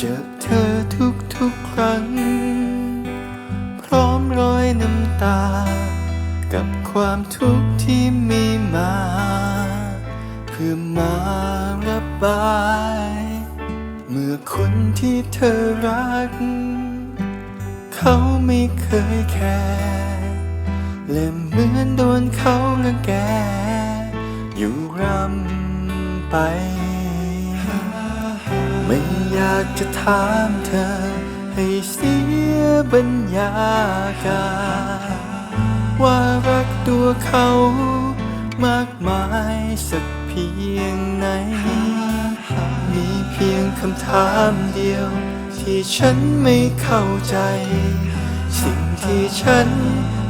เจอเธอทุกทุกๆครั้ง พร้อมรอยน้ำตา กับความทุกข์ที่มีมา เพื่อมาระบาย เมื่อคนที่เธอรัก เขาไม่เคยแคร์และเหมือนโดนเขารังแก อยู่รำไป ไม่อยากจะถามเธอ ให้เสียบรรยากาศว่ารักตัวเขามากมายสักเพียงไหน มีเพียงคำถามเดียว ที่ฉันไม่เข้าใจ สิ่งที่ฉัน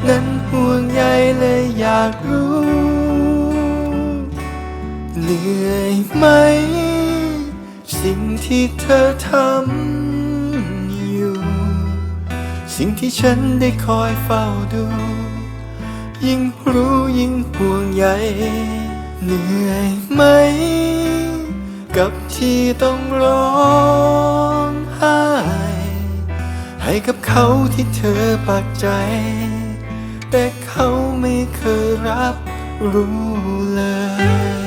นั้นห่วงใยและอยากรู้ เหนื่อยไหม สิ่งที่เธอทำอยู่ สิ่งที่ฉันได้คอยเฝ้าดู ยิ่งรู้ยิ่งห่วงใยเหนื่อยไหม กับที่ต้องร้องไห้ ให้กับเขาที่เธอปักใจ แต่เขาไม่เคยรับรู้เลย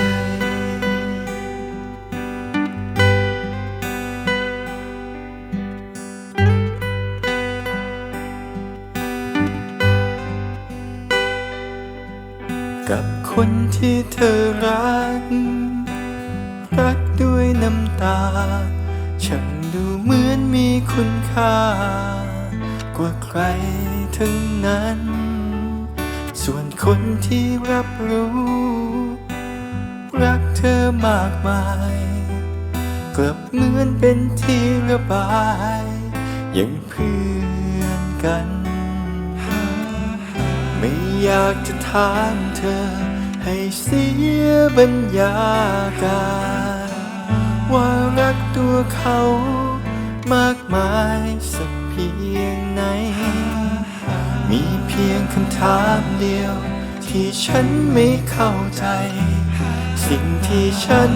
กับคนที่เธอรัก รักด้วยน้ำตา ฉันดูเหมือนมีคุณค่า กว่าใครทั้งนั้น ส่วนคนที่รับรู้ รักเธอมากมาย กลับเหมือนเป็นที่ระบายอย่างเพื่อนกัน อยากจะถามเธอ ให้เสียบรรยากาศว่ารักตัวเขามากมายสักเพียงไหน มีเพียงคำถามเดียว ที่ฉันไม่เข้าใจ สิ่งที่ฉัน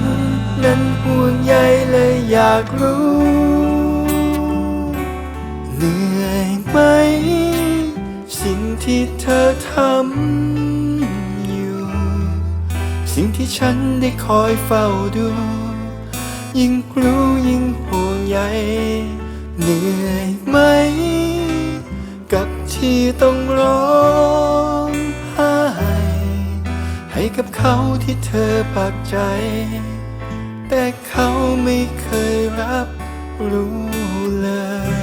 นั้นห่วงใยและอยากรู้เหนื่อย ที่เธอทำอยู่ สิ่งที่ฉันได้คอยเฝ้าดู ยิ่งรู้ยิ่งห่วงใยเหนื่อยไหม กับที่ต้องร้องไห้ให้กับเขาที่เธอปักใจ แต่เขาไม่เคยรับรู้เลย